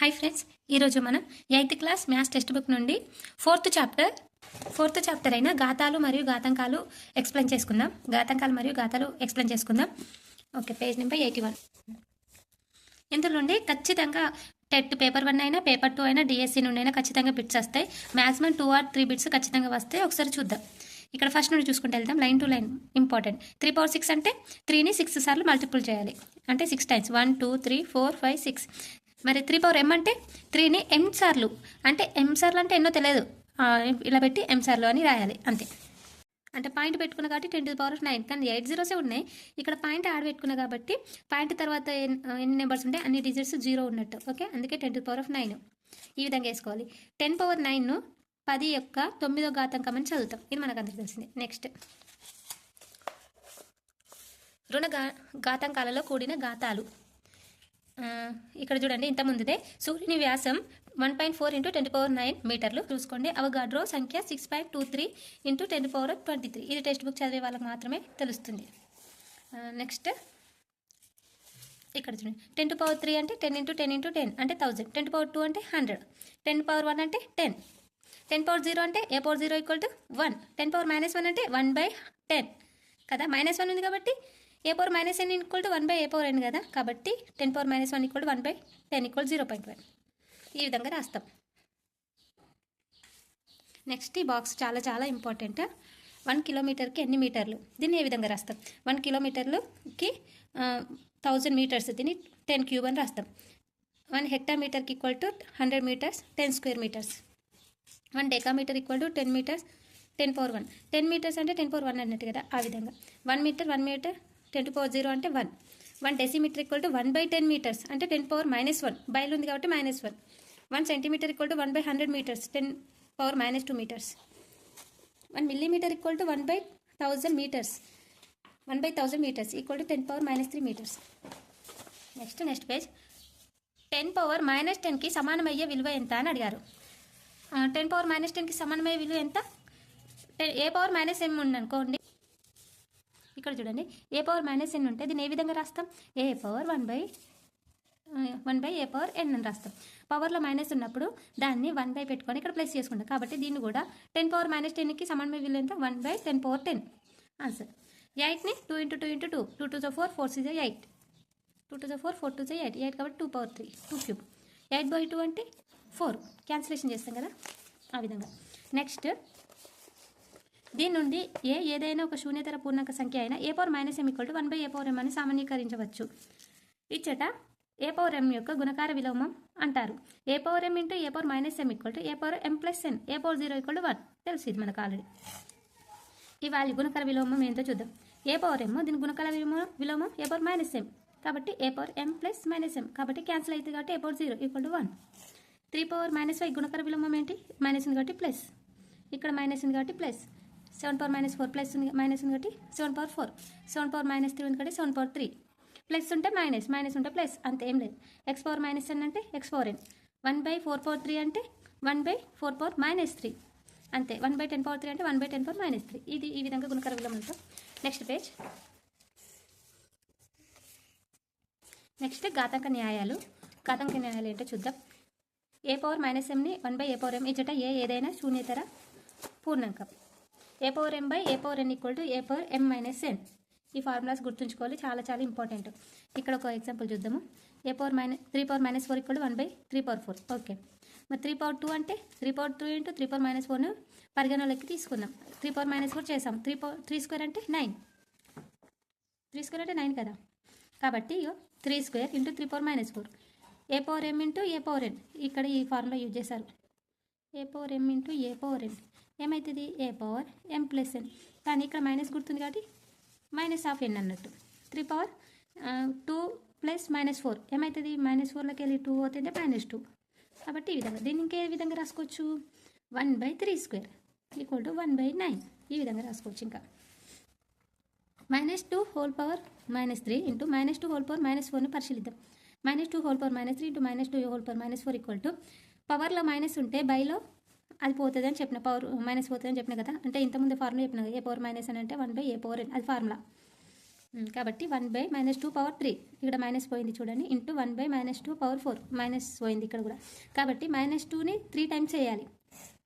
Hi friends ఈరోజు మనం eighth class maths text book నుండి ఫోర్త్ చాప్టర్ ఫోర్త్ చాప్టర్ అయిన గాతాలు మరియు గాతంకాలు ఎక్స్ప్లెయిన్ చేసుకుందాం. గాతంకాలు మరియు గాతాలు ఎక్స్ప్లెయిన్ చేసుకుందాం. Okay page number eighty one ఇందులోండి ఖచ్చితంగా టెట్ పేపర్ వన్ అయినా పేపర్ టూ అయినా డిఎస్సి నుండి అయినా ఖచ్చితంగా బిట్స్ వస్తాయి. Maximum two or three bits ఖచ్చితంగా వస్తాయి. ఒకసారి చూద్దాం. ఇక్కడ ఫస్ట్ నుండి చూసుకుంటే వెళ్దాం. Line to line important three power six అంటే త్రీని సిక్స్ సార్లు మల్టిపుల్ చేయాలి. అంటే six times one two three four five six మరి త్రీ పవర్ ఎం అంటే త్రీని ఎం సార్లు. అంటే ఎం సార్లు అంటే ఎన్నో తెలియదు. ఇలా పెట్టి ఎం సార్లు అని రాయాలి. అంతే. అంటే పాయింట్ పెట్టుకున్న కాబట్టి ten to power of nine కానీ ఎయిట్ జీరోసే ఉన్నాయి. ఇక్కడ పాయింట్ యాడ్ పెట్టుకున్నా కాబట్టి పాయింట్ తర్వాత ఎన్ని నెంబర్స్ ఉంటాయి అన్ని డిజిట్స్ జీరో ఉన్నట్టు. ఓకే? అందుకే ten to power of nine ఈ విధంగా వేసుకోవాలి. టెన్ పవర్ నైన్ను పది యొక్క తొమ్మిదో ఘాతంకం అని చదువుతాం. ఇది మనకు అందరికీ తెలిసింది. నెక్స్ట్ రుణ గా ఘాతంకాలలో కూడిన ఘాతాలు. ఇక్కడ చూడండి ఇంత ముందుదే. సూర్యుని వ్యాసం one point four into ten power nine మీటర్లు. చూసుకోండి అవగాడ్రో సంఖ్య six point two three into ten power twenty three. ఇది టెక్స్ట్ బుక్ చదివే వాళ్ళకి మాత్రమే తెలుస్తుంది. నెక్స్ట్. ఇక్కడ చూడండి టెన్ టు పవర్ త్రీ అంటే ten into ten into ten అంటే థౌజండ్. టెన్ పవర్ టూ అంటే హండ్రెడ్. టెన్ పవర్ వన్ అంటే టెన్. టెన్ పవర్ జీరో అంటే a power zero equal to one. Ten power minus one అంటే one by ten. కదా minus one ఉంది కాబట్టి a power minus n equal to one by a power n కదా? కాబట్టి ten power minus one equal to one by ten equal zero point one. ఈ విధంగా రాస్తాం. Next ఈ బాక్స్ చాలా చాలా ఇంపార్టెంట్. వన్ కిలోమీటర్కి ఎన్ని మీటర్లు? దీన్ని ఏ విధంగా రాస్తాం? వన్ కిలోమీటర్లుకి థౌజండ్ మీటర్స్. దీన్ని టెన్ క్యూబ్ అని రాస్తాం. One హెక్టామీటర్కి equal to hundred metres ten square metres. One decametre equal to ten metres ten power one. Ten metres అంటే టెన్ పవర్ వన్ అన్నట్టు కదా? ఆ విధంగా. One metre one metre ten to power zero అంటే one. One decimetre equal to one by ten metres. అంటే ten power minus one. బయలు ఉంది కాబట్టి minus one. One centimetre equal to one by hundred metres. Ten power minus two metres. One millimetre equal to one by thousand metres. One by thousand metres equal to ten power minus three metres. Next next page. Ten power minus టెన్కి సమానమయ్యే విలువ ఎంత అని అడిగారు. Ten power minus టెన్కి సమానమయ్యే విలువ ఎంత? టెన్ ఏ పవర్ మైనస్ ఏమి ఉంది అనుకోండి ఇక్కడ చూడండి. ఏ పవర్ మైనస్ ఎన్ ఉంటే దీన్ని ఏ విధంగా రాస్తాం? A power one by one by a power n అని రాస్తాం. పవర్లో మైనస్ ఉన్నప్పుడు దాన్ని వన్ బై పెట్టుకొని ఇక్కడ ప్లస్ చేసుకుంటాం. కాబట్టి దీన్ని కూడా టెన్ పవర్ మైనస్ టెన్కి సమానమయ్యే విలువ ఎంత? One by ten power ten. Answer ఎయిట్ని two into two into two two two Joe four four సిజో ఎయిట్ టూ టూ జో ఫోర్ ఫోర్ టూ జో ఎయిట్ ఎయిట్ కాబట్టి two power three two cube eight by two అంటే four cancellation చేస్తాం కదా? ఆ విధంగా. Next దీని నుండి ఏ ఏదైనా ఒక శూన్యతర పూర్ణాంక సంఖ్య అయినా a power minus m equal to one by a power m అని సామాన్యీకరించవచ్చు ఇచ్చట ఏ పవర్ ఎం యొక్క గుణకార విలోమం అంటారు a power m into a power minus m equal to a power m plus n a power zero equal to one తెలుసు ఇది మనకు ఆల్రెడీ ఇవాళ గుణకార విలోమం ఏంటో చూద్దాం ఏ పవర్ ఎమ్ దీని గుణకార విలోమం విలోమం ఏ పవర్ మైనస్ ఎం కాబట్టి a power m plus minus m కాబట్టి క్యాన్సిల్ అవుతుంది కాబట్టి a power zero equal to one three power minus five గుణకార విలోమం ఏంటి మైనస్ ఉంది కాబట్టి ప్లస్ ఇక్కడ మైనస్ ఉంది కాబట్టి plus seven power minus four plus ఉంది మైనస్ ఉంది కాబట్టి seven power four. Seven power minus three ఉంది కాబట్టి సెవెన్ పవర్ త్రీ. ప్లస్ ఉంటే మైనస్ మైనస్ ఉంటే ప్లస్ అంత ఏం లేదు. ఎక్స్ పవర్ మైనస్ ఎన్ అంటే x power n. One by four power three అంటే one by four power minus three. అంతే one by ten power three అంటే one by ten power minus three. ఇది ఈ విధంగా గుణకర విలోమంతో నెక్స్ట్ పేజ్ నెక్స్ట్ ఘాతాంక న్యాయాలు. ఘాతాంక న్యాయాలు ఏంటో చూద్దాం. A power minus ఎంని one by a power m ఇచ్చట ఏ ఏదైనా శూన్యతర పూర్ణాంకం. A power m by a power n equal to a power m minus n. ఈ ఫార్ములాస్ గుర్తుంచుకోవాలి. చాలా చాలా ఇంపార్టెంట్. ఇక్కడ ఒక ఎగ్జాంపుల్ చూద్దాము. A power minus three power minus four equal one by three power four. Okay. మరి three power two అంటే three power two into three power minus ఫోర్ను పరిగణలోకి తీసుకుందాం. త్రీ పవర్ మైనస్ ఫోర్ చేసాం. త్రీ పవర్ త్రీ స్క్వేర్ అంటే nine. Three square అంటే nine కదా. కాబట్టి three square into three power minus four. A power m into a power n. ఇక్కడ ఈ formula use చేశారు. A power m into a power n. ఏమవుతుంది a power M plus ఎన్ కానీ ఇక్కడ minus గుర్తుంది కాబట్టి మైనస్ ఆఫ్ ఎన్ అన్నట్టు. Three power two plus minus four ఏమవుతుంది మైనస్ ఫోర్లోకి వెళ్ళి టూ అవుతుంటే మైనస్ టూ కాబట్టి ఈ విధంగా. దీన్ని ఇంకే విధంగా రాసుకోవచ్చు? One by three square equal to one by nine ఈ విధంగా రాసుకోవచ్చు ఇంకా. Minus two whole power minus three into minus two whole power minus ఫోర్ని పరిశీలిద్దాం. Minus two whole power minus three into minus two whole power minus four equal to పవర్లో minus ఉంటే బైలో అది పోతుంది అని చెప్పిన పవర్ మైనస్ పోతుంది అని చెప్పిన కదా? అంటే ఇంతకుముందు ఫార్ములా చెప్పిన కదా ఏ పవర్ మైనస్ అని అంటే one by a power n అది ఫార్ములా. కాబట్టి one by minus two power three. ఇక్కడ మైనస్ పోయింది చూడండి into one by minus two power four. Minus పోయింది ఇక్కడ కూడా. కాబట్టి మైనస్ టూని త్రీ టైమ్స్ చేయాలి.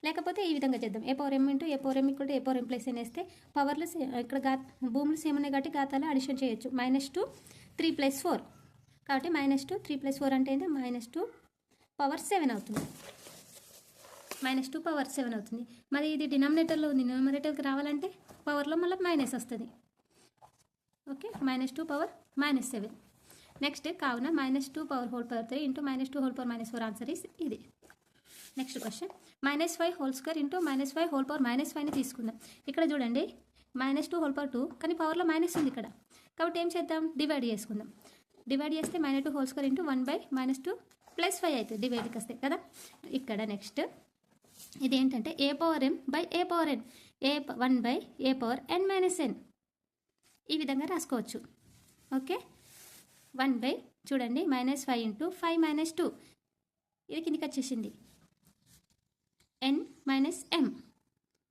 లేకపోతే ఈ విధంగా చేద్దాం. A power m into a power m ఇక్కడ ఏ పవర్ ఎం ప్లస్ ఎన్ వేస్తే పవర్లు ఇక్కడ గా భూములు సేమ్ ఉన్నాయి కాబట్టి గాతాలో అడిషన్ చేయొచ్చు. Minus two three plus four. కాబట్టి minus two three plus four అంటే ఏంటి మైనస్ టూ పవర్ సెవెన్ అవుతుంది. మైనస్ టూ పవర్ సెవెన్ అవుతుంది. మరి ఇది డినామినేటర్లో ఉంది. డినామినేటర్కి రావాలంటే పవర్లో మళ్ళీ మైనస్ వస్తుంది. Okay minus two power minus seven next కావున minus two power whole power three into minus two whole power minus four answer is ఇది. Next question minus five whole square into minus five whole power minus ఫైవ్ని తీసుకుందాం. ఇక్కడ చూడండి. Minus two whole power two కానీ పవర్లో minus ఉంది ఇక్కడ. కాబట్టి ఏం చేద్దాం? డివైడ్ చేసుకుందాం. డివైడ్ చేస్తే minus two whole square into one by minus two plus five అవుతుంది. డివైడ్కి వస్తే కదా? ఇక్కడ నెక్స్ట్ ఇది ఏంటంటే a power m by a power n a one by a power n minus n ఈ విధంగా రాసుకోవచ్చు. ఓకే? వన్ బై చూడండి minus five into five minus two ఇది కిందికి వచ్చేసింది. N minus m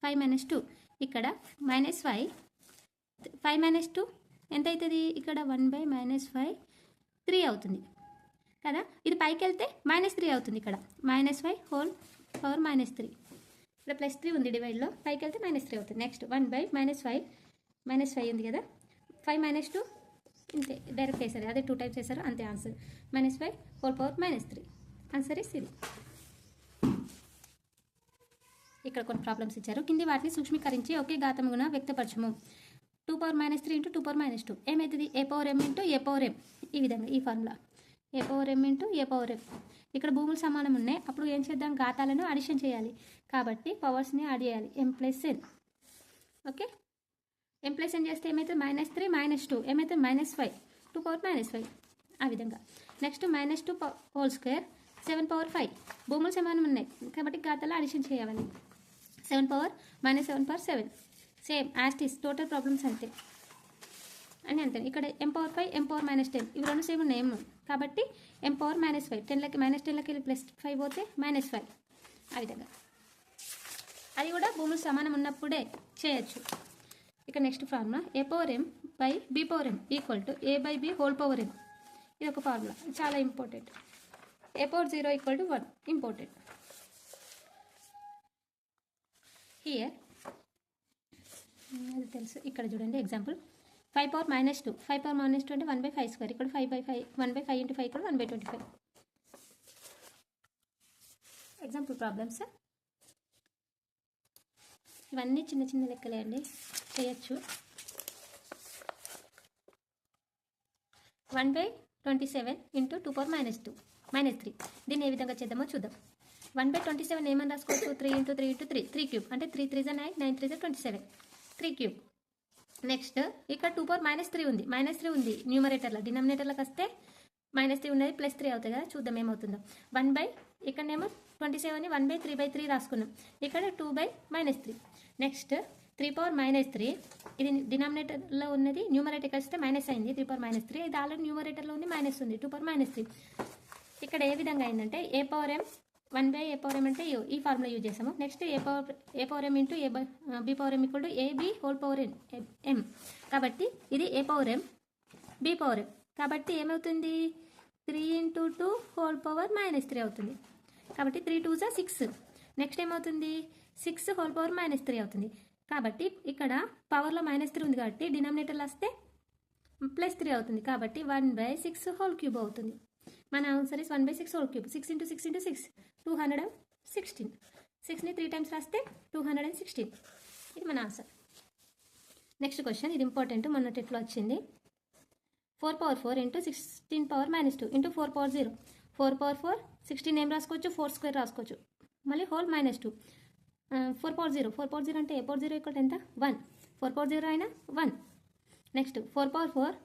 five minus two ఇక్కడ minus five five minus two ఎంత అవుతుంది ఇక్కడ one by minus five three అవుతుంది. కదా? ఇది పైకి వెళ్తే మైనస్ త్రీ అవుతుంది ఇక్కడ. Minus five whole power minus three ఇక్కడ ప్లస్ త్రీ ఉంది డివైడ్లో పైకి వెళ్తే మైనస్ త్రీ అవుతుంది. Next one by minus five minus five ఉంది కదా. ఫైవ్ మైనస్ టూ ఇంతే. డైరెక్ట్ వేసారు అదే టూ టైప్స్ వేసారు అంతే answer minus five whole power minus three answer is ఇది ఇక్కడ కొన్ని ప్రాబ్లమ్స్ ఇచ్చారు. కింది వాటిని సూక్ష్మీకరించి ఒకే ఘాతమున వ్యక్తపరచము. Two power minus three into two power minus two ఏమవుతుంది a power m into a power m ఈ విధంగా ఈ formula a power m into a power m ఇక్కడ భూములు సమానం ఉన్నాయి. అప్పుడు ఏం చేద్దాం? ఘాతాలను అడిషన్ చేయాలి. కాబట్టి పవర్స్ని యాడ్ చేయాలి. M plus n okay m plus n చేస్తే ఏమైతే మైనస్ త్రీ మైనస్ టూ ఏమైతే minus five two power minus five ఆ విధంగా. Next minus two whole square seven power five భూములు సమానం ఉన్నాయి. కాబట్టి ఘాతాలు అడిషన్ చేయాలి. Seven power minus seven power seven same as it is total problems అంతే. అని అంతే ఇక్కడ m power five m power minus ten ఇవి రెండు సేమ్ నేమ్ కాబట్టి ఎంపవర్ మైనస్ ఫైవ్ టెన్లకి మైనస్ టెన్లకి వెళ్ళి ప్లస్ ఫైవ్ పోతే మైనస్ ఫైవ్ ఆ విధంగా. అది కూడా భూములు సమానం ఉన్నప్పుడే చేయొచ్చు. ఇక next formula A power M by B power M equal to A by B whole power M ఇది ఒక ఫార్ములా చాలా important A power zero equal to one important here అది తెలుసు. ఇక్కడ చూడండి example five power minus two five power minus two అంటే one by five square ఇక్కడ five by five one by five into five కూడా one by twenty five example problems ఇవన్నీ చిన్న చిన్న లెక్కలే అండి. చేయొచ్చు. One by twenty seven into two power minus two minus three దీన్ని ఏ విధంగా చేద్దామో చూద్దాం. వన్ బై ట్వంటీ సెవెన్ ఏమని రాసుకోవచ్చు? Three into three into three three cube అంటే త్రీ త్రీ జా నైన్ నైన్ త్రీ జా twenty seven three cube next ఇక్కడ టూ పవర్ మైనస్ త్రీ ఉంది. మైనస్ త్రీ ఉంది న్యూమరేటర్లో డినామినేటర్లకు వస్తే మైనస్ త్రీ ఉన్నది ప్లస్ త్రీ అవుతుంది కదా. చూద్దాం ఏమవుతుందో. వన్ బై ఇక్కడనేమో twenty seven one by three by three రాసుకున్నాం. ఇక్కడ two by minus three next three power minus three ఇది డినామినేటర్లో ఉన్నది న్యూమరేటర్ వస్తే మైనస్ అయింది. త్రీ పవర్ మైనస్ త్రీ ఇది ఆల్రెడీ న్యూమరేటర్లో ఉంది మైనస్ ఉంది. టూ పవర్ మైనస్ త్రీ ఇక్కడ ఏ విధంగా అయిందంటే A power M one by A power M అంటే ఈ- ఈ ఫార్ములా యూజ్ చేసాము next A power A power M into A by B power M equal to A B whole power N M కాబట్టి ఇది A power M B power M కాబట్టి ఏమవుతుంది? Three into two whole power minus three అవుతుంది. కాబట్టి three two జా six next ఏమవుతుంది? Six whole power minus three అవుతుంది. కాబట్టి ఇక్కడ పవర్లో మైనస్ త్రీ ఉంది కాబట్టి డినామినేటర్లు వస్తే ప్లస్ త్రీ అవుతుంది. కాబట్టి one by six whole cube అవుతుంది. మన answer is one by six whole cube six into six into six two hundred and sixteen సిక్స్ని three times రాస్తే టూ హండ్రెడ్ అండ్ సిక్స్టీన్ ఇది మన ఆన్సర్ నెక్స్ట్ క్వశ్చన్ ఇది important మన టెట్లో వచ్చింది. Four power four into sixteen power minus two into four power zero four power four sixteen ఏం రాసుకోవచ్చు? Four square రాసుకోవచ్చు. మళ్ళీ whole minus two four power zero four power zero అంటే ఏ power zero ఇక్కడ ఎంత? వన్ ఫోర్ పవర్ జీరో అయినా one next four power four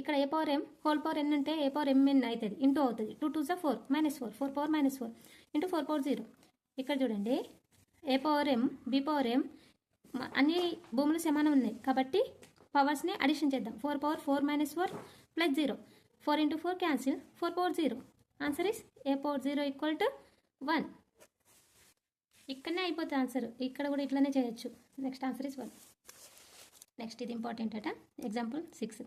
ఇక్కడ A power M whole power N అంటే ఏ పవర్ ఎంఎన్ అవుతుంది. ఇంటూ అవుతుంది. టూ టూ జా four minus four four power minus four into four power zero ఇక్కడ చూడండి. A power M B power M అన్ని భూములు సమానం ఉన్నాయి. కాబట్టి పవర్స్ని అడిషన్ చేద్దాం. Four power four minus four plus zero four into four cancel four power zero answer is A power zero equal to one ఇక్కడనే అయిపోతుంది ఆన్సర్ ఇక్కడ కూడా ఇట్లనే చేయొచ్చు. Next answer is one next ఇది ఇంపార్టెంట్ అట. Example six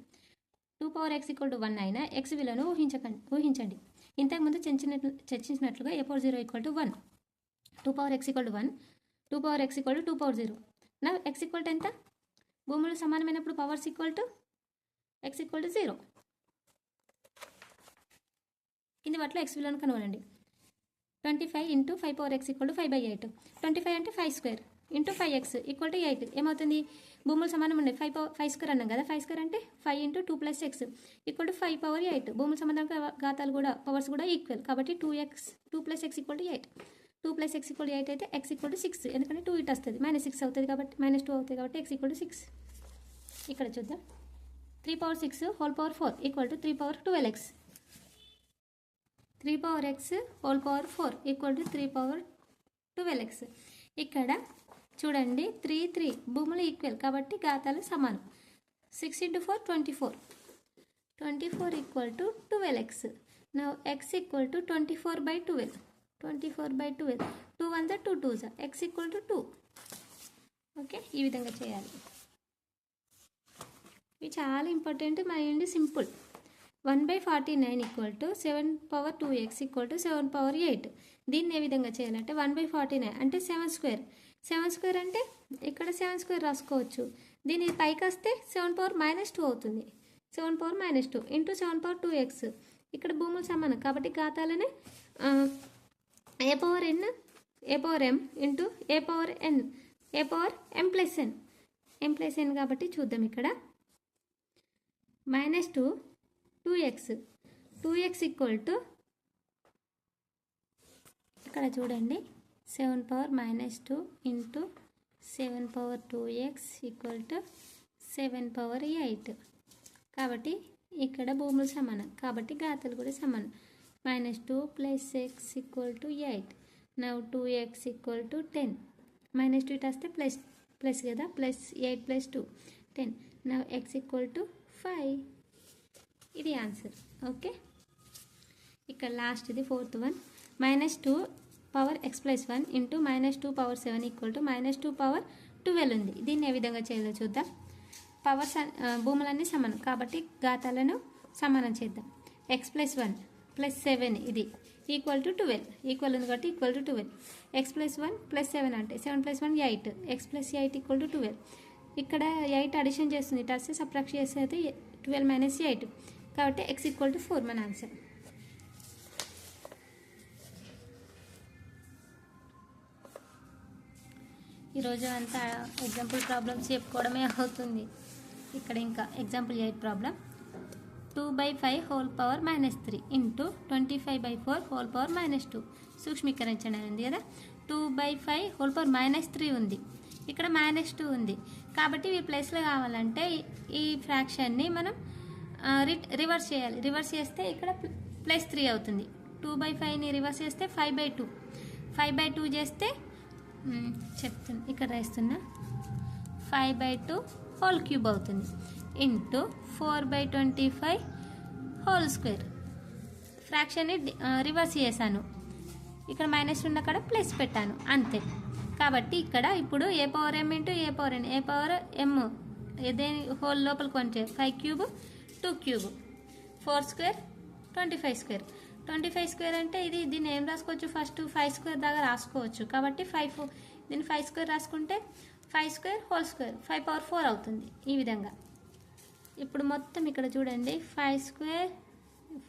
two power X equal to one అయినా X విలువను ఊహించకండి ఊహించండి. ఇంతకుముందు చర్చించినట్లు చర్చించినట్లుగా A power zero equal to one? Two power X equal to one two power X equal to two power zero. నా ఎక్స్ ఈక్వల్ టు ఎంత? భూములు సమానమైనప్పుడు powers equal to X equal to zero. కింది వాటిలో ఎక్స్ విలువను కనుగొనండి. Twenty five into five power X equal to five by eight. Twenty five అంటే five square. Into five X equal to eight ఏమవుతుంది? భూములు సమానం ఉండే ఫైవ్ పవర్ ఫైవ్ స్క్వేర్ అన్నాం కదా? ఫైవ్ స్క్వేర్ అంటే five into two plus X equal to five power eight భూములు సమానం ఘాతాలు కూడా పవర్స్ కూడా ఈక్వల్ కాబట్టి two X two plus X equal to eight two plus X equal eight అయితే ఎక్స్ ఈక్వల్ టు సిక్స్ ఎందుకంటే two ఇట్ వస్తుంది. మైనస్ సిక్స్ అవుతుంది కాబట్టి మైనస్ టూ అవుతుంది కాబట్టి ఎక్స్ ఈక్వల్ టు సిక్స్ ఇక్కడ చూద్దాం. Three power six whole power four equal to three power twelve X three power X whole power four equal to three power twelve X ఇక్కడ చూడండి three three భూములు equal కాబట్టి ఘాతాలు సమానం. Six into four twenty four twenty four equal to twelve X నా X equal to twenty four by twelve twenty four by twelve two one జా two two జా X equal to two okay ఈ విధంగా చేయాలి. ఇవి చాలా important mind simple. One by forty nine equal to seven power two X equal to seven power eight దీన్ని ఏ విధంగా చేయాలంటే వన్ బై ఫార్టీ నైన్ అంటే సెవెన్ స్క్వేర్ సెవెన్ స్క్వేర్ అంటే ఇక్కడ సెవెన్ స్క్వేర్ రాసుకోవచ్చు. దీని పైకి వస్తే సెవెన్ పవర్ మైనస్ టూ అవుతుంది. Seven power minus two into seven power two X. ఇక్కడ భూములు సమానం. కాబట్టి ఖాతాలనే A power N A power M into A power N A power M plus N. M plus N కాబట్టి చూద్దాం ఇక్కడ. Minus two two X. Two X equal to ఇక్కడ చూడండి. Seven power minus two into seven power two X equal to seven power eight. కాబట్టి ఇక్కడ భూములు సమానం. కాబట్టి గాతలు కూడా సమానం. Minus two plus X equal to eight. Now two X equal to ten. Minus two ఇటు వస్తే ప్లస్ ప్లస్ కదా? Plus eight plus two ten. Now X equal to five. ఇది ఆన్సర్. ఓకే? ఇక్కడ లాస్ట్ ఇది fourth one. Minus two power X plus one into minus two power seven equal to minus two power twelve ఉంది. దీన్ని ఏ విధంగా చేయాలో చూద్దాం. Powers భూములన్నీ సమానం. కాబట్టి ఘాతాలను సమానం చేద్దాం. X plus one plus seven ఇది ఈక్వల్ టు ట్వెల్వ్. ఈక్వల్ ఉంది కాబట్టి equal to twelve. X plus one plus seven అంటే seven plus one eight. X plus eight equal to twelve. ఇక్కడ ఎయిట్ అడిషన్ చేస్తుంది. ఇటు వస్తే చేస్తే అయితే ట్వెల్వ్ మైనస్ ఎయిట్. కాబట్టి ఎక్స్ ఈక్వల్ టు ఫోర్ మన ఆన్సర్. ఈరోజు అంతా ఎగ్జాంపుల్ ప్రాబ్లమ్స్ చెప్పుకోవడమే అవుతుంది. ఇక్కడ ఇంకా example eight problem two by five whole power minus three into twenty five by four whole power minus two సూక్ష్మీకరించండి ఉంది కదా? Two by five whole power minus three ఉంది. ఇక్కడ మైనస్ టూ ఉంది. కాబట్టి ఈ ప్లేస్లో కావాలంటే ఈ- ఫ్రాక్షన్ని మనం రిట్ రివర్స్ చేయాలి. రివర్స్ చేస్తే ఇక్కడ ప్లస్ త్రీ అవుతుంది. టూ బై ఫైవ్ని రివర్స్ చేస్తే five by two five by two చేస్తే చెప్తున్నా. ఇక్కడ రాస్తున్నా. Five by two whole cube అవుతుంది. Into four by twenty five whole square. ఫ్రాక్షన్ని reverse చేశాను. ఇక్కడ మైనస్ ఉన్న కాడ ప్లస్ పెట్టాను. అంతే. కాబట్టి ఇక్కడ ఇప్పుడు A power M into A power N A power M దేని హోల్ లోపల కొంటే five cube two cube. Four square twenty five square. Twenty five square అంటే ఇది దీన్ని ఏం రాసుకోవచ్చు? ఫస్ట్ ఫైవ్ స్క్వేర్ దాకా రాసుకోవచ్చు. కాబట్టి ఫైవ్ ఫోర్ దీన్ని ఫైవ్ స్క్వేర్ రాసుకుంటే five square whole square five power four అవుతుంది ఈ విధంగా. ఇప్పుడు మొత్తం ఇక్కడ చూడండి. Five square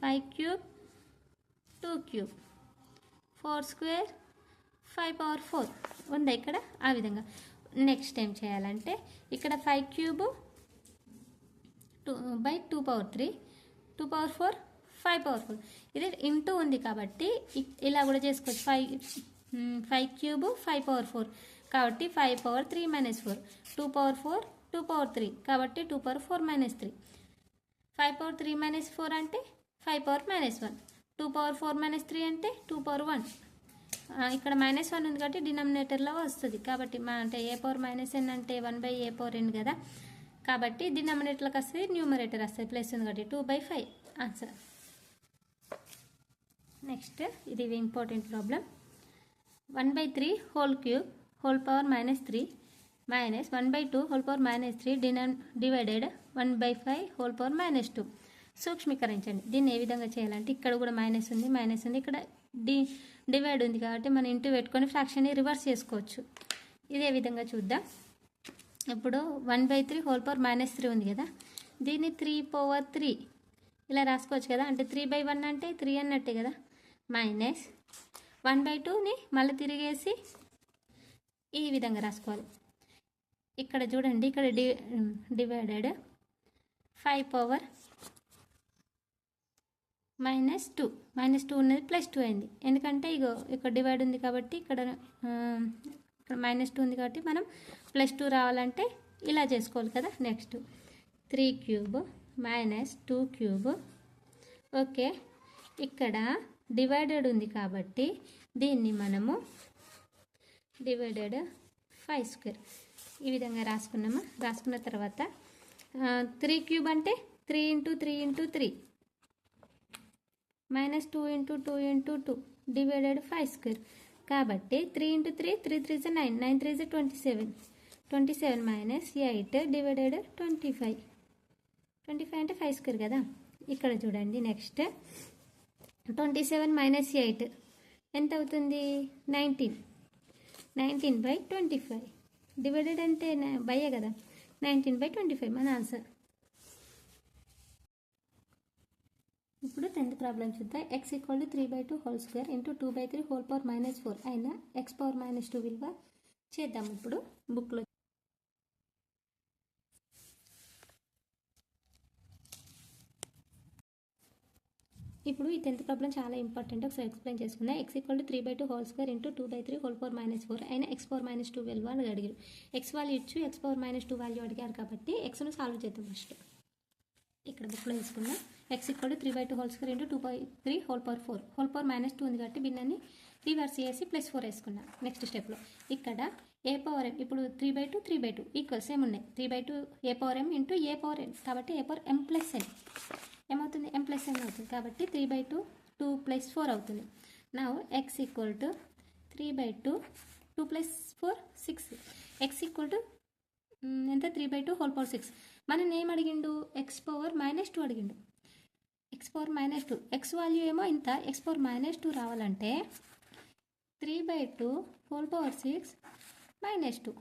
five cube two cube. Four square five power four. ఉందా ఇక్కడ? ఆ విధంగా. నెక్స్ట్ ఏం చేయాలంటే ఇక్కడ five cube two by two power three. Two power four five power four ఇది ఇంటూ ఉంది కాబట్టి ఇ- ఇలా కూడా చేసుకోవచ్చు. Five five cube five power four కాబట్టి five power three minus four two power four two power three కాబట్టి two power four minus three five power three minus four అంటే five power minus one two power four minus three అంటే two power one ఇక్కడ minus one ఉంది కాబట్టి డినామినేటర్లో వస్తుంది. కాబట్టి మా అంటే ఏ పవర్ మైనస్ ఎన్ అంటే one by A power N కదా. కాబట్టి డినామినేటర్లకు వస్తుంది న్యూమరేటర్ వస్తుంది ప్లస్ ఉంది కాబట్టి two by five answer next ఇది important problem one by three whole cube whole power minus three minus one by two whole power minus three డిన divided one by five whole power minus two సూక్ష్మీకరించండి. దీన్ని ఏ విధంగా చేయాలంటే ఇక్కడ కూడా minus ఉంది minus ఉంది. ఇక్కడ డి డివైడ్ ఉంది కాబట్టి మనం ఇంటూ పెట్టుకొని ఫ్రాక్షన్ని రివర్స్ చేసుకోవచ్చు. ఇదే విధంగా చూద్దాం. ఇప్పుడు one by three whole power minus three ఉంది కదా. దీన్ని త్రీ పవర్ త్రీ ఇలా రాసుకోవచ్చు కదా. అంటే త్రీ బై వన్ అంటే త్రీ అన్నట్టే కదా. మైనస్ వన్ బై టూని మళ్ళీ తిరిగేసి ఈ విధంగా రాసుకోవాలి. ఇక్కడ చూడండి ఇక్కడ D divided five power minus two. Minus two ఉన్నది ప్లస్ టూ అయింది. ఎందుకంటే ఇగో ఇక్కడ డివైడ్ ఉంది కాబట్టి ఇక్కడ ఇక్కడ మైనస్ టూ ఉంది కాబట్టి మనం ప్లస్ టూ రావాలంటే ఇలా చేసుకోవాలి కదా next. Three cube minus two cube. Okay. ఇక్కడ డివైడెడ్ ఉంది కాబట్టి దీన్ని మనము డివైడెడ్ ఫైవ్ స్క్వేర్. ఈ విధంగా రాసుకున్నామా? రాసుకున్న తర్వాత త్రీ క్యూబ్ అంటే three into three into three minus two into two into two divided five square కాబట్టి three into three three three జ నైన్ నైన్ త్రీ జ twenty seven twenty seven minus eight divided twenty five twenty five అంటే five square కదా? ఇక్కడ చూడండి next twenty seven minus eight ఎంత అవుతుంది nineteen nineteen by twenty five divided అంటే బయ్యే కదా? నైన్టీన్ బై ట్వంటీ ఫైవ్ మన ఆన్సర్ ఇప్పుడు టెన్త్ ప్రాబ్లం చూద్దాం. X equal to three by two whole square into two by three whole power minus four అయినా x power minus two విలువ చేద్దాం ఇప్పుడు బుక్లో ఇప్పుడు ఈ టెన్త్ ప్రాబ్లం చాలా ఇంపార్టెంట్. ఒకసారి ఎక్స్ప్లెయిన్ చేసుకుందాం. X equal to three by two whole square into two by three whole four minus four అయినా ఎక్స్ ఫోర్ మైనస్ టూ విలువ అని అడిగారు. ఎక్స్ వాల్యూ ఇచ్చు x four minus two value అడిగారు కాబట్టి ఎక్స్ను సాల్వ్ చేద్దాం ఫస్ట్ ఇక్కడ బుక్లో వేసుకుందాం. X equal to three by two whole square into two by three whole power four whole power minus two ఉంది కాబట్టి బిన్నాన్ని రివర్స్ చేసి ప్లస్ ఫోర్ వేసుకున్నాం నెక్స్ట్ స్టెప్లో ఇక్కడ ఏ పవర్ ఎం ఇప్పుడు three by two three by two equal same ఉన్నాయి. Three by two a power m into a power n కాబట్టి ఏ పవర్ ఎం ప్లస్ ఎన్ ఏమవుతుంది? ఎం ప్లస్ ఎన్ అవుతుంది. కాబట్టి three by two two plus four అవుతుంది. నా x equal to three by two two plus four six x equal to ఎంత? Three by two whole power six మనం ఏం అడిగిండు? X power minus two అడిగిండు. X power minus two x value ఏమో ఇంత? X power minus two రావాలంటే three by two whole power six minus two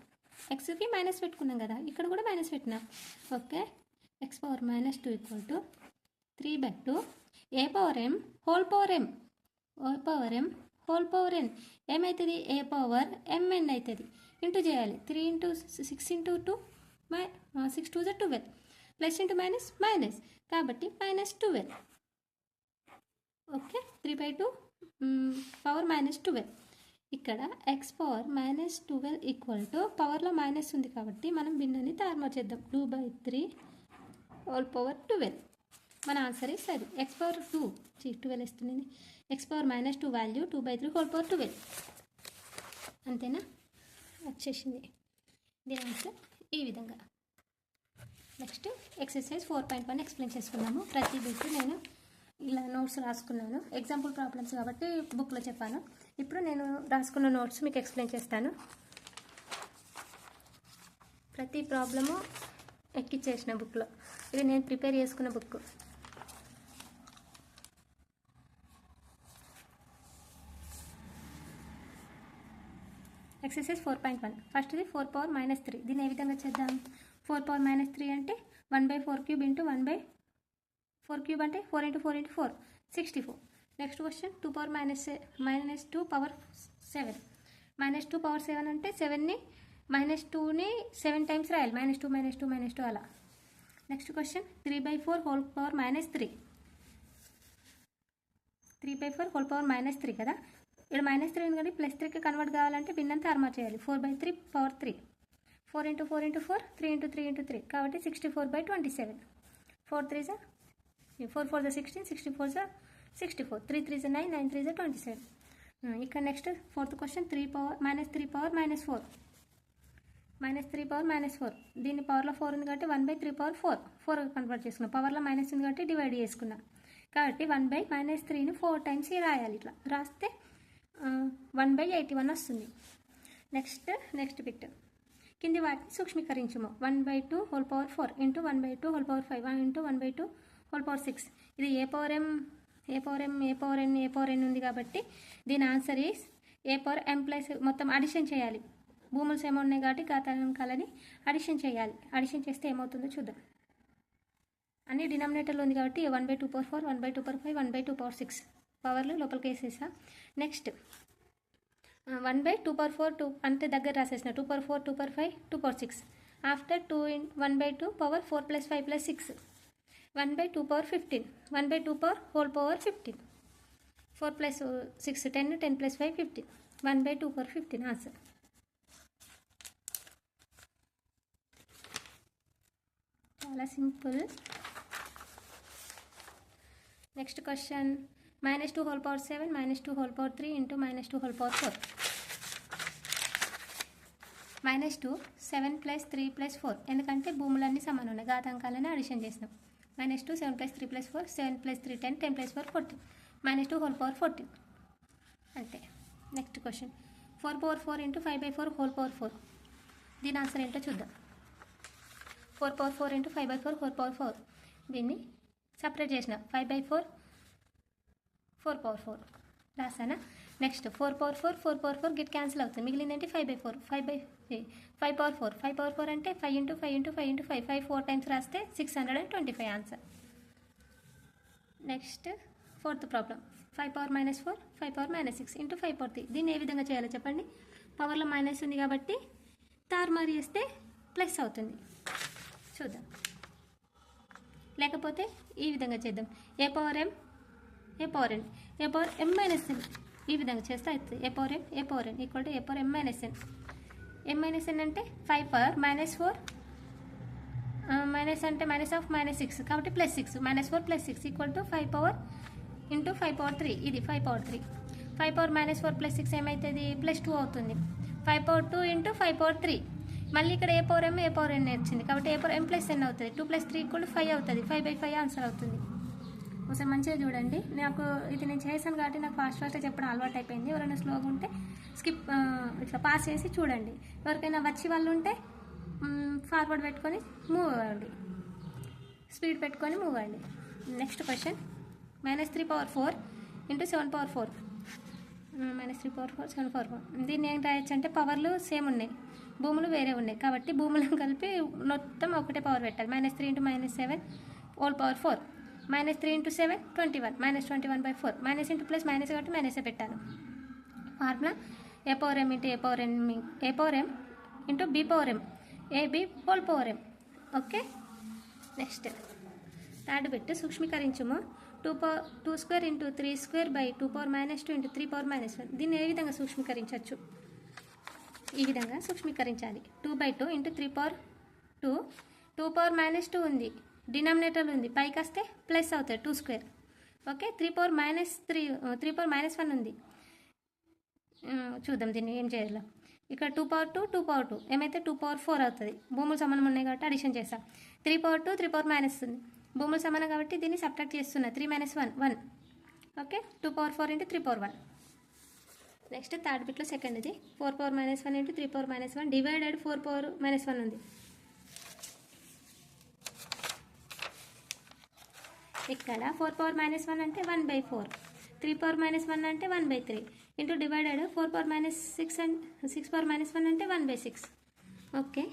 ఎక్స్కి minus పెట్టుకున్నాం కదా. ఇక్కడ కూడా మైనస్ పెట్టినాం. Okay x power minus two equal to three by two a power m? Whole power m? O power m? Whole power n. ఏమవుతుంది a power? MN అవుతుంది into చేయాలి. Three into six into two my six two జ twelve. Plus into minus minus. కాబట్టి minus twelve. Okay? Three by two power minus twelve. ఇక్కడ x power minus twelve equal to పవర్లో minus ఉంది కాబట్టి మనం భిన్నాన్ని తారుమారు చేద్దాం. Two by three whole power twelve. మన ఆన్సర్ ఇస్ అది. ఎక్స్ పవర్ టూ ట్వెల్వ్ ఇస్తుంది x power minus two value two by three whole power twelve అంతేనా? వచ్చేసింది. దీని ఆన్సర్ ఈ విధంగా. Next exercise four point one explain చేసుకున్నాము ప్రతి బుక్ నేను ఇలా నోట్స్ రాసుకున్నాను. ఎగ్జాంపుల్ ప్రాబ్లమ్స్ కాబట్టి బుక్లో చెప్పాను. ఇప్పుడు నేను రాసుకున్న నోట్స్ మీకు ఎక్స్ప్లెయిన్ చేస్తాను. ప్రతి ప్రాబ్లము ఎక్కిచ్చేసిన బుక్లో ఇది నేను ప్రిపేర్ చేసుకున్న book exercise four point one. ఫస్ట్ది ఫోర్ పవర్ మైనస్ త్రీ. దీన్ని ఏ విధంగా చేద్దాం? ఫోర్ పవర్ మైనస్ త్రీ అంటే one by four cube into one by four cube అంటే four into four into four. Sixty four. Next question two power minus minus two power seven. Minus two power seven అంటే సెవెన్ని minus టూని seven times రాయాలి. Minus two minus two minus two అలా. Next question three by four whole power minus three. Three by four whole power minus three కదా? ఇక్కడ minus three ఉంది కానీ plus త్రీకి కన్వర్ట్ కావాలంటే భిన్నంతా అర్మా చేయాలి. Four by three power three four into four into four three into three into three కాబట్టి sixty four by twenty seven four three sir four four జా సిక్స్టీన్ సిక్స్టీ ఫోర్ జా సిక్స్టీ ఫోర్ త్రీ త్రీ జా nine nine three జా twenty seven ఇక్కడ next fourth question three power minus three power minus four minus three power minus four దీని పవర్లో four ఉంది కాబట్టి one by three power four four convert చేసుకున్నాం. పవర్లో minus ఉంది కాబట్టి డివైడ్ చేసుకున్నాం. కాబట్టి వన్ బై మైనస్ త్రీని ఫోర్ టైమ్స్ రాయాలి ఇట్లా. రాస్తే వన్ బై ఎయిటీ వన్ వస్తుంది. నెక్స్ట్ నెక్స్ట్ బిట్ కింది వాటిని సూక్ష్మీకరించుము. One by two whole power four into one by two whole power five one into one by two whole power six ఇది a power m a power m a power n a power n ఉంది కాబట్టి దీని answer is a power m plus మొత్తం addition చేయాలి. భూములు same ఉన్నాయి కాబట్టి ఘాతాంకాలని addition చేయాలి. అడిషన్ చేస్తే ఏమవుతుందో చూద్దాం. అన్ని డినామినేటర్లు ఉంది కాబట్టి one by two power four one by two power five one by two power six పవర్లు లోపలికి వేసేసా next one by two power four two అంటే దగ్గర రాసేసిన. Two power four two power five two power six. After two in one by two power four plus five plus six. One by two power fifteen. One by two power whole power fifteen. Four plus six ten ten plus five fifteen. One by two power fifteen answer చాలా simple. Next question. Minus two whole power seven minus two whole power three into minus two whole power four minus two seven plus three plus four ఎందుకంటే భూములన్నీ సమానం ఉన్నాయి ఘాతాంకాలని addition చేసినాం. Minus two seven plus three plus four seven plus three ten ten plus four fourteen minus two whole power fourteen అంతే. Next question four power four into five by four whole power four దీని answer ఏంటో చూద్దాం. Four power four into five by four four power four దీన్ని separate చేసిన. Five by four four power four. రాసానా next four power four four power four Git cancel అవుతుంది. మిగిలిందంటే five by four five by five power four five power four అంటే five into five into five into five five four times రాస్తే six hundred and twenty five answer next fourth problem five power minus four five power minus six into five power three దీన్ని ఏ విధంగా చేయాలో చెప్పండి? పవర్లో minus ఉంది కాబట్టి తారుమారు చేస్తే ప్లస్ అవుతుంది. చూద్దాం. లేకపోతే ఈ విధంగా చేద్దాం. A power m a power n a power m minus n ఈ విధంగా చేస్తే అవుతుంది. A power m a power n equal to a power m minus n m minus n అంటే five power minus four minus అంటే minus of minus six కాబట్టి plus six minus four plus six equal to five power into five power three ఇది five power three five power minus four plus six ఏమవుతుంది plus two అవుతుంది. Five power two into five power three మళ్ళీ ఇక్కడ ఏ power m a power ఎన్ వచ్చింది. కాబట్టి a power M plus n అవుతుంది. Two plus three equal five అవుతుంది. Five by five answer అవుతుంది. ఒకసారి మంచిగా చూడండి. నాకు ఇది నేను చేశాను కాబట్టి నాకు ఫాస్ట్ ఫాస్ట్గా చెప్పడం అలవాటు అయిపోయింది. ఎవరైనా స్లోగా ఉంటే స్కిప్ ఇట్లా పాస్ చేసి చూడండి. ఎవరికైనా వచ్చి వాళ్ళు ఉంటే ఫార్వర్డ్ పెట్టుకొని మూవ్ అవ్వండి. స్పీడ్ పెట్టుకొని మూవ్ అవ్వండి. Next question minus three power four into seven power four minus three power four seven power four దీన్ని ఏం రాయొచ్చు అంటే పవర్లు సేమ్ ఉన్నాయి. భూములు వేరే ఉన్నాయి. కాబట్టి భూములను కలిపి మొత్తం ఒకటే పవర్ పెట్టాలి. Minus three into minus seven whole power four minus three into seven twenty one minus twenty one by four minus into plus minus కాబట్టి మైనసే పెట్టాను formula a power m into a power m a power m into b power m a b whole power m okay next third bit సూక్ష్మీకరించుము. Two power two square into three square by two power minus two into three power minus one దీన్ని ఏ విధంగా సూక్ష్మీకరించవచ్చు ఈ విధంగా సూక్ష్మీకరించాలి. Two by two into three power two two power minus two ఉంది. Denominator ఉంది. పైకి వస్తే ప్లస్ అవుతుంది two square. Okay? Three power minus three three power minus one ఉంది. చూద్దాం దీన్ని ఏం చేయాలో. ఇక్కడ two power two two power two. ఏమైతే టూ పవర్ ఫోర్ అవుతుంది. భూములు సమానం ఉన్నాయి కాబట్టి అడిషన్ చేస్తాం. Three power two three power minus ఉంది. భూములు సమానం కాబట్టి దీన్ని సబ్ట్రాక్ట్ చేస్తున్నా. Three minus one one. Okay? Two power four into three power one. Next third బిట్లో second ఇది. Four power minus one into three power minus one divided four power minus one ఉంది. ఇక్కడ four power minus one అంటే one by four. Three power minus one అంటే one by three. Into divided four power minus six and six power minus one అంటే one by six. Okay.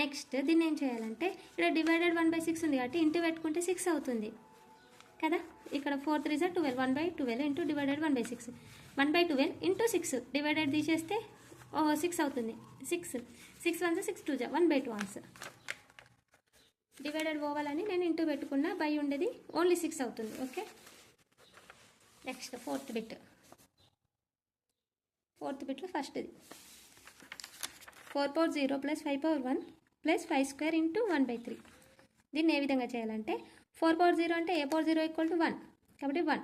Next దీన్ని ఏం చేయాలంటే ఇక్కడ divided one by six ఉంది కాబట్టి into పెట్టుకుంటే six అవుతుంది. కదా? ఇక్కడ ఫోర్ త్రీ జా twelve one by twelve into divided one by six. One by twelve into six. Divided తీసేస్తే సిక్స్ అవుతుంది. Six. Six one six two జా one by two answer divided పోవాలని నేను ఇంటూ పెట్టుకున్న బై ఉండేది ఓన్లీ సిక్స్ అవుతుంది okay? Next fourth bit fourth బిట్లో ఫస్ట్ది four power zero plus five power one plus five square into one by three దీన్ని ఏ విధంగా చేయాలంటే ఫోర్ పవర్ జీరో అంటే a power zero equal to one కాబట్టి one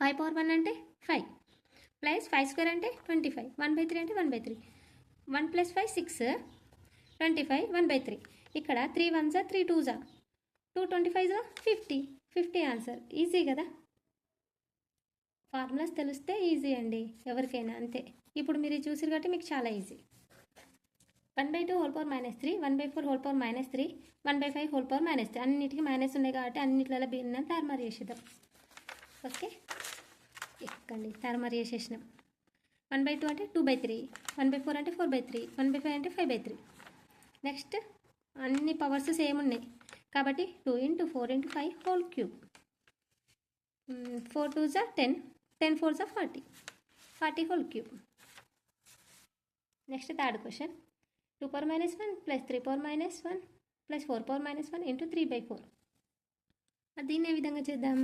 five power one అంటే five plus five square అంటే twenty five one by three అంటే one by three one plus five six twenty five one by three ఇక్కడ three one జా three two జా two twenty five జా fifty fifty answer easy కదా? Formulas తెలిస్తే easy అండి ఎవరికైనా అంతే. ఇప్పుడు మీరు చూసారు కాబట్టి మీకు చాలా easy one by two whole power minus three one by four whole power minus three one by five whole power minus three అన్నిటికీ మైనస్ ఉన్నాయి కాబట్టి అన్నిట్లలో బిన్న తారుమారు చేసేద్దాం. ఓకే ఎక్కండి తారుమారు చేసేసినాం. వన్ బై టూ అంటే two by three one by four అంటే four by three one by five అంటే ఫైవ్ బై త్రీ నెక్స్ట్ అన్ని పవర్స్ సేమ్ ఉన్నాయి. కాబట్టి two into four into five whole cube four two జా టెన్ టెన్ ఫోర్ జా forty forty whole cube next third question two power minus one plus three power minus one plus four power minus one into three by four దీన్ని ఏ విధంగా చేద్దాం?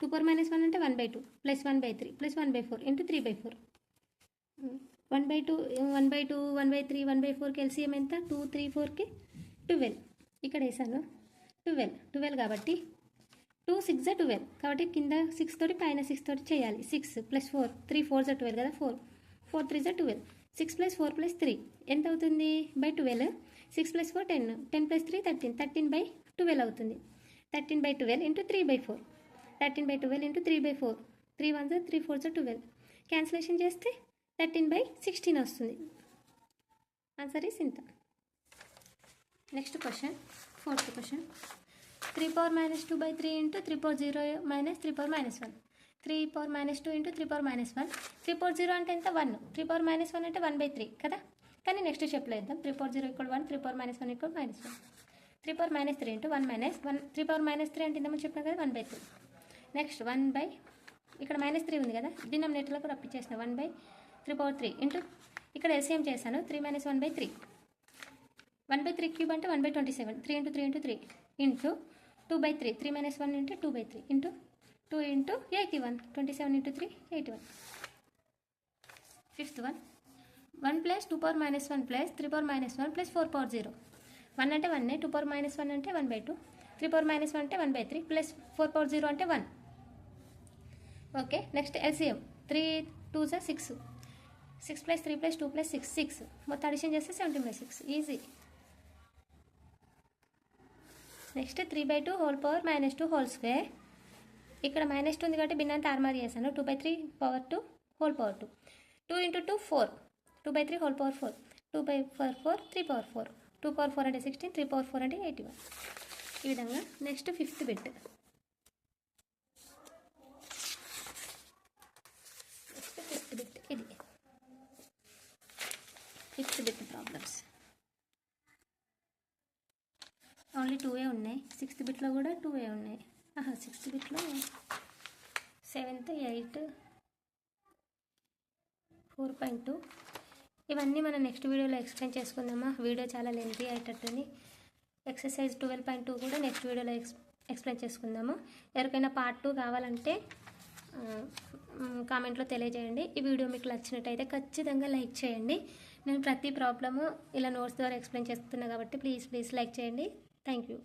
Two power minus one అంటే one by two plus one by three plus one by four into three by four one by two one by two one by three one by ఫోర్కి LCM ఎంత? Two three ఫోర్కి twelve. ఇక్కడ వేసాను twelve. Twelve కాబట్టి two six జా twelve. కాబట్టి కింద six తోటి పైన సిక్స్ తోటి చేయాలి. Six plus four. Three four జా ట్వెల్వ్ కదా? ఫోర్. ఫోర్ త్రీ జా twelve. Six plus four plus three. ఎంత అవుతుంది? By twelve. Six plus four ten. Ten plus three thirteen. Thirteen by twelve అవుతుంది. Thirteen by twelve into three by four. Thirteen by twelve into three by four. Three one జా three four జా twelve. Cancellation చేస్తే thirteen by sixteen వస్తుంది. Answer is ఇంత next question fourth question three power minus two by three into three power zero minus three power minus one three power minus two into three power minus one three power zero అంటే ఎంత? One three power minus one అంటే one by three కదా? కానీ next స్టెప్లో ఇద్దాం three power zero ఇక్కడ one three power minus one ఇక్కడ minus one three power minus three into one minus one three power minus three అంటే ఇంతకుముందు చెప్పినా కదా one by three next one by ఇక్కడ మైనస్ త్రీ ఉంది కదా? డినామినేటర్లో కూడా రప్పించేసిన one by three power three into ఇక్కడ ఎల్సిఎం చేశాను. Three minus one by three one by three cube అంటే one by twenty seven. Three into three into three. Into two by three. Three minus one into two by three. Into two into eighty one. Twenty seven into three eighty one. Fifth one. One plus two power minus one plus three power minus one plus four power zero. One అంటే one two power minus one అంటే one by two. Three power minus one అంటే one by three plus four power zero అంటే one. Okay next LCM. Three two జా six. Six plus three plus two plus six. Six. మొత్తం addition చేస్తే seventeen by six easy next three by two whole power minus two whole square. ఇక్కడ minus two ఉంది కాబట్టి భిన్నాన్ని తారుమారు చేశాను. Two by three power two whole power two. Two into two four. Two by three whole power four. Two by four four three power four. Two power four అంటే sixteen three power four అంటే eighty one ఈ విధంగా next fifth bit next fifth bit ఇది fifth bit problems two way ఉన్నాయి. Sixth బిట్లో కూడా టూవే ఉన్నాయి. ఆహా sixth బిట్లో seventh eight four point two ఇవన్నీ మనం నెక్స్ట్ వీడియోలో ఎక్స్ప్లెయిన్ చేసుకుందామా? వీడియో చాలా లెంతీ అయ్యేటట్టుంది. ఎక్సర్సైజ్ ట్వెల్వ్ పాయింట్ టూ కూడా నెక్స్ట్ వీడియోలో ఎక్స్ ఎక్స్ప్లెయిన్ చేసుకుందాము? ఎవరికైనా పార్ట్ టూ కావాలంటే కామెంట్లో తెలియజేయండి. ఈ వీడియో మీకు నచ్చినట్టయితే ఖచ్చితంగా లైక్ చేయండి. నేను ప్రతి ప్రాబ్లము ఇలా నోట్స్ ద్వారా ఎక్స్ప్లెయిన్ చేస్తున్నా కాబట్టి ప్లీజ్ ప్లీజ్ లైక్ చేయండి. Thank you.